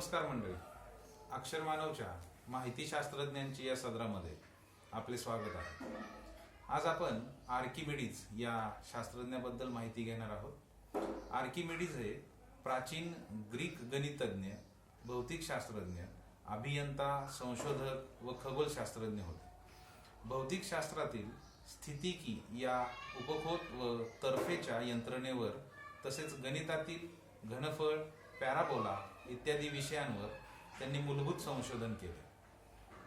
नमस्कार मंडळी. अक्षर मानवच्या माहिती शास्त्रज्ञांची या सदरामध्ये आपले स्वागत आहे. आज आपण आर्किमिडीज या शास्त्रज्ञाबद्दल माहिती घेणार आहोत. आर्किमिडीज हे प्राचीन ग्रीक गणितज्ञ भौतिक शास्त्रज्ञ अभियंता संशोधक व खगोलशास्त्रज्ञ होते. भौतिक शास्त्रातील स्थितिकी या उपखोत व तर्फेच्या यंत्रणेवर तसेच गणितातील घनफळ पॅराबोला इत्यादी विषयांवर त्यांनी मूलभूत संशोधन केले.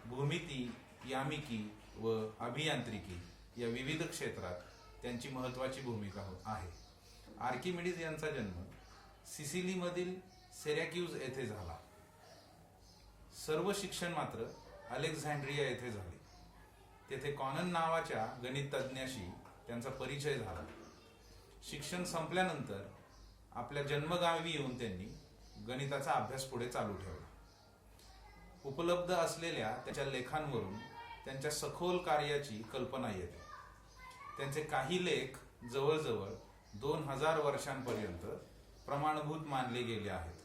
भूमिती यामिकी व अभियांत्रिकी या विविध क्षेत्रात त्यांची महत्वाची भूमिका हो- आहे. आर्किमिडीज यांचा जन्म सिसिलीमधील सेरॅक्यूज येथे झाला. सर्व शिक्षण मात्र अलेक्झांड्रिया येथे झाले. तेथे कॉनन नावाच्या गणितज्ञाशी त्यांचा परिचय झाला. शिक्षण संपल्यानंतर आपल्या जन्मगावी येऊन त्यांनी गणिताचा अभ्यास पुढे चालू ठेवला. उपलब्ध असलेल्या त्याच्या लेखांवरून त्यांच्या सखोल कार्याची कल्पना येते. त्यांचे काही लेख जवळजवळ दोन हजार वर्षांपर्यंत प्रमाणभूत मानले गेले आहेत.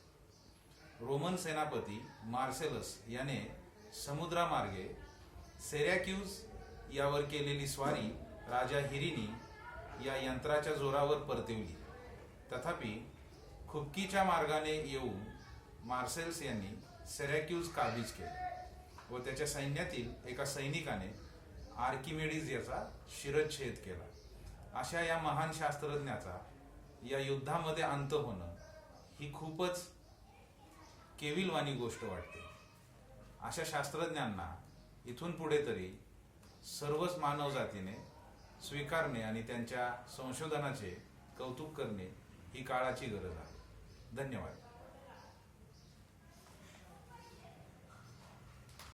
रोमन सेनापती मार्सेलस याने समुद्रामार्गे सेरॅक्यूज यावर केलेली स्वारी राजा हिरिनी या यंत्राच्या जोरावर परतवली. तथापि खुबकीच्या मार्गाने येऊन मार्सेल्स यांनी सेरॅक्यूज काबीज केले व त्याच्या सैन्यातील एका सैनिकाने आर्किमेडीज याचा शिरच्छेद केला. अशा या महान शास्त्रज्ञाचा या युद्धामध्ये अंत होणं ही खूपच केविलवाणी गोष्ट वाटते. अशा शास्त्रज्ञांना इथून पुढे तरी सर्वच मानवजातीने स्वीकारणे आणि त्यांच्या संशोधनाचे कौतुक करणे ही काळाची गरज आहे. धन्यवाद.